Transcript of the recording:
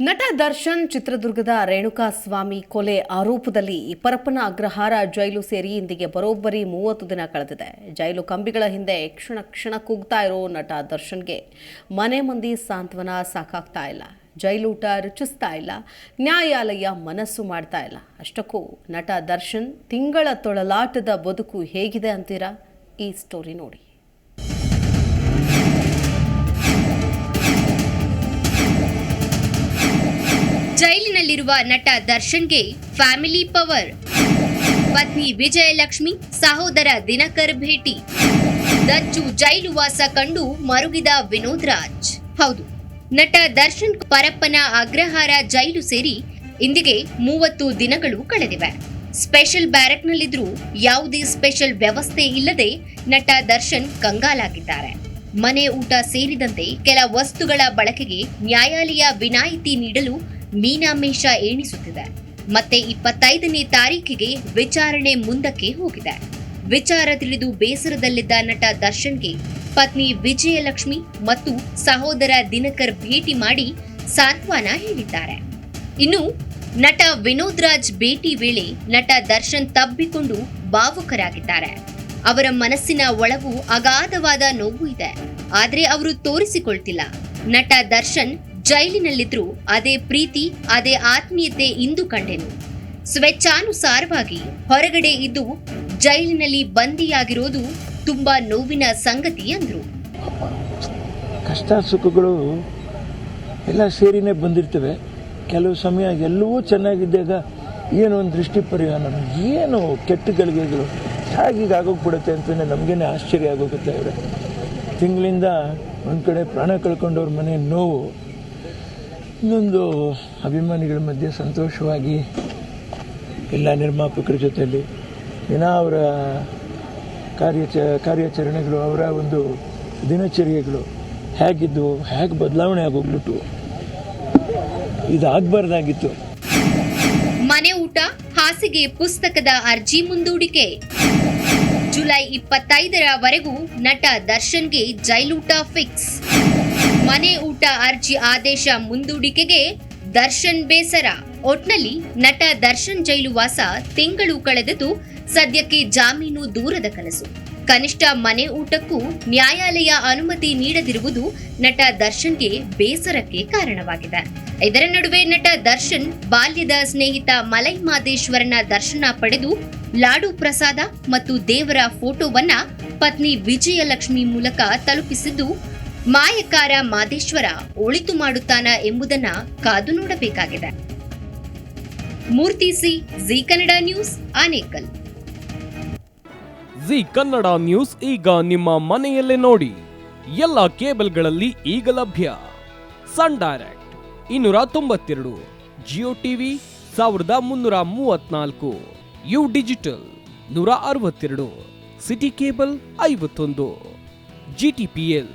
ನಟ ದರ್ಶನ್ ಚಿತ್ರದುರ್ಗದ ರೇಣುಕಾಸ್ವಾಮಿ ಕೊಲೆ ಆರೋಪದಲ್ಲಿ ಪರಪ್ಪನ ಅಗ್ರಹಾರ ಜೈಲು ಸೇರಿ ಇಂದಿಗೆ ಬರೋಬ್ಬರಿ ಮೂವತ್ತು ದಿನ ಕಳೆದಿದೆ. ಜೈಲು ಕಂಬಿಗಳ ಹಿಂದೆ ಕ್ಷಣ ಕ್ಷಣ ಕೂಗ್ತಾ ಇರೋ ನಟ ದರ್ಶನ್ಗೆ ಮನೆ ಮಂದಿ ಸಾಂತ್ವನ ಸಾಕಾಗ್ತಾ ಇಲ್ಲ. ಜೈಲೂಟ ರುಚಿಸ್ತಾ ಇಲ್ಲ. ನ್ಯಾಯಾಲಯ ಮನಸ್ಸು ಮಾಡ್ತಾ ಇಲ್ಲ. ಅಷ್ಟಕ್ಕೂ ನಟ ದರ್ಶನ್ ತಿಂಗಳ ತೊಳಲಾಟದ ಬದುಕು ಹೇಗಿದೆ ಅಂತೀರಾ? ಈ ಸ್ಟೋರಿ ನೋಡಿ. ಜೈಲಿನಲ್ಲಿರುವ ನಟ ದರ್ಶನ್ಗೆ ಫ್ಯಾಮಿಲಿ ಪವರ್. ಪತ್ನಿ ವಿಜಯಲಕ್ಷ್ಮಿ, ಸಹೋದರ ದಿನಕರ್ ಭೇಟಿ. ದಚ್ಚು ಜೈಲು ವಾಸ ಕಂಡು ಮರುಗಿದ ವಿನೋದ್ ರಾಜ್ ಹೌದು, ನಟ ದರ್ಶನ್ ಪರಪ್ಪನ ಅಗ್ರಹಾರ ಜೈಲು ಸೇರಿ ಇಂದಿಗೆ ಮೂವತ್ತು ದಿನಗಳು ಕಳೆದಿವೆ. ಸ್ಪೆಷಲ್ ಬ್ಯಾರಕ್ನಲ್ಲಿದ್ರೂ ಯಾವುದೇ ಸ್ಪೆಷಲ್ ವ್ಯವಸ್ಥೆ ಇಲ್ಲದೆ ನಟ ದರ್ಶನ್ ಕಂಗಾಲಾಗಿದ್ದಾರೆ. ಮನೆ ಊಟ ಸೇರಿದಂತೆ ಕೆಲ ವಸ್ತುಗಳ ಬಳಕೆಗೆ ನ್ಯಾಯಾಲಯ ವಿನಾಯಿತಿ ನೀಡಲು ಮೀನಾಮೇಷ ಎಣಿಸುತ್ತಿದೆ. ಮತ್ತೆ ಇಪ್ಪತ್ತೈದನೇ ತಾರೀಕಿಗೆ ವಿಚಾರಣೆ ಮುಂದಕ್ಕೆ ಹೋಗಿದೆ. ವಿಚಾರ ತಿಳಿದು ಬೇಸರದಲ್ಲಿದ್ದ ನಟ ದರ್ಶನ್ಗೆ ಪತ್ನಿ ವಿಜಯಲಕ್ಷ್ಮಿ ಮತ್ತು ಸಹೋದರ ದಿನಕರ್ ಭೇಟಿ ಮಾಡಿ ಸಾಂತ್ವನ ಹೇಳಿದ್ದಾರೆ. ಇನ್ನು ನಟ ವಿನೋದ್ ರಾಜ್ ಭೇಟಿ ವೇಳೆ ನಟ ದರ್ಶನ್ ತಬ್ಬಿಕೊಂಡು ಭಾವುಕರಾಗಿದ್ದಾರೆ. ಅವರ ಮನಸ್ಸಿನ ಒಳವು ಅಗಾಧವಾದ ನೋವು ಇದೆ. ಆದರೆ ಅವರು ತೋರಿಸಿಕೊಳ್ತಿಲ್ಲ. ನಟ ದರ್ಶನ್ ಜೈಲಿನಲ್ಲಿದ್ರು ಅದೇ ಪ್ರೀತಿ, ಅದೇ ಆತ್ಮೀಯತೆ ಇಂದು ಕಂಡೆನು. ಸ್ವೇಚ್ಛಾನುಸಾರವಾಗಿ ಹೊರಗಡೆ ಇದ್ದು ಜೈಲಿನಲ್ಲಿ ಬಂದಿಯಾಗಿರೋದು ತುಂಬಾ ನೋವಿನ ಸಂಗತಿ ಅಂದ್ರು. ಕಷ್ಟ ಸುಖಗಳು ಎಲ್ಲ ಸೇರಿನೇ ಬಂದಿರ್ತವೆ. ಕೆಲವು ಸಮಯ ಎಲ್ಲವೂ ಚೆನ್ನಾಗಿದ್ದಾಗ ಏನೋ ಒಂದು ದೃಷ್ಟಿ ಪರಿಹಾರ ಏನು ಕೆಟ್ಟ ಗಳಿಗೆಗಳು ಹೇಗೀಗ ಆಗೋಗ್ಬಿಡುತ್ತೆ ನಮಗೇನೆ ಆಶ್ಚರ್ಯ ಆಗೋಗುತ್ತೆ ಅವರೇ. ತಿಂಗಳಿಂದ ಒಂದು ಕಡೆ ಪ್ರಾಣ ಕಳ್ಕೊಂಡವ್ರ ಮನೆ ನೋವು ಇನ್ನೊಂದು ಅಭಿಮಾನಿಗಳ ಮಧ್ಯೆ ಸಂತೋಷವಾಗಿ ಎಲ್ಲ ನಿರ್ಮಾಪಕರ ಜೊತೆಯಲ್ಲಿ ದಿನ ಅವರ ಕಾರ್ಯಚ, ಕಾರ್ಯಾಚರಣೆಗಳು, ಅವರ ಒಂದು ದಿನಚರ್ಯೆಗಳು ಹೇಗಿದ್ದವು ಹೇಗೆ ಬದಲಾವಣೆ ಆಗೋಗ್ಬಿಟ್ಟು ಇದಾಗಬಾರ್ದಾಗಿತ್ತು. ಮನೆ ಊಟ, ಹಾಸಿಗೆ ಪುಸ್ತಕದ ಅರ್ಜಿ ಮುಂದೂಡಿಕೆ. ಜುಲೈ ಇಪ್ಪತ್ತೈದರವರೆಗೂ ನಟ ದರ್ಶನ್ಗೆ ಜೈಲೂಟ ಫಿಕ್ಸ್. ಮನೆ ಊಟ ಅರ್ಜಿ ಆದೇಶ ಮುಂದೂಡಿಕೆಗೆ ದರ್ಶನ್ ಬೇಸರ. ಒಟ್ನಲ್ಲಿ ನಟ ದರ್ಶನ್ ಜೈಲುವಾಸ ತಿಂಗಳು ಕಳೆದದ್ದು ಸದ್ಯಕ್ಕೆ ಜಾಮೀನು ದೂರದ ಕನಸು. ಕನಿಷ್ಠ ಮನೆ ಊಟಕ್ಕೂ ನ್ಯಾಯಾಲಯ ಅನುಮತಿ ನೀಡದಿರುವುದು ನಟ ದರ್ಶನ್ಗೆ ಬೇಸರಕ್ಕೆ ಕಾರಣವಾಗಿದೆ. ಇದರ ನಡುವೆ ನಟ ದರ್ಶನ್ ಬಾಲ್ಯದ ಸ್ನೇಹಿತ ಮಲೈ ಮಾದೇಶ್ವರನ ದರ್ಶನ ಪಡೆದು ಲಾಡು ಪ್ರಸಾದ ಮತ್ತು ದೇವರ ಫೋಟೋವನ್ನ ಪತ್ನಿ ವಿಜಯಲಕ್ಷ್ಮಿ ಮೂಲಕ ತಲುಪಿಸಿದ್ದು ಮಾಯಕಾರ ಮಾದೇಶ್ವರ ಒಳಿತು ಮಾಡುತ್ತಾನ ಎಂಬುದನ್ನ ಕಾದು ನೋಡಬೇಕಾಗಿದೆ. Murthy C, Zee Kannada news, Anekal. Zee Kannada news ಈಗ ನಿಮ್ಮ ಮನೆಯಲ್ಲೇ ನೋಡಿ. ಎಲ್ಲ ಕೇಬಲ್ಗಳಲ್ಲಿ ಈಗ ಲಭ್ಯ. ಸನ್ ಡೈರೆಕ್ಟ್ ಇನ್ನೂರ ತೊಂಬತ್ತೆರಡು, ಜಿಯೋ ಟಿವಿ ಸಾವಿರದ ಮುನ್ನೂರ ಮೂವತ್ನಾಲ್ಕು ಯು ಡಿಜಿಟಲ್ ನೂರ ಅರವತ್ತೆರಡು, ಸಿಟಿ ಕೇಬಲ್ ಐವತ್ತೊಂದು ಜಿಟಿಪಿಎಲ್